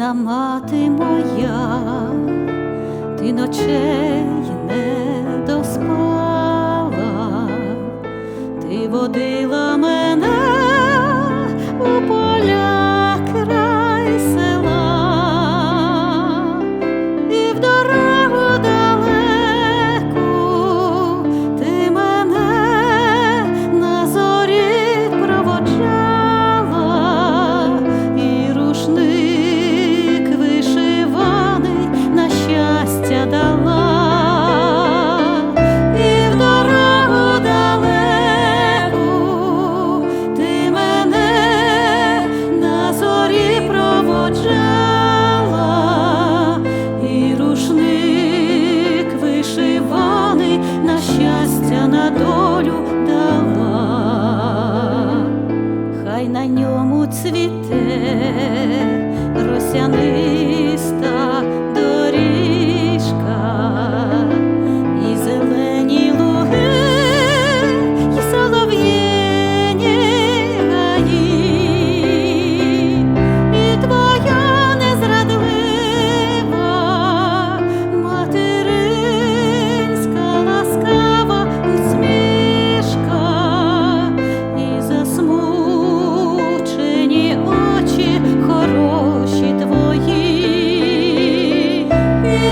рідна мати моя, ти ночей не доспала, ти водила мене цвіте росяни.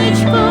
switchboard.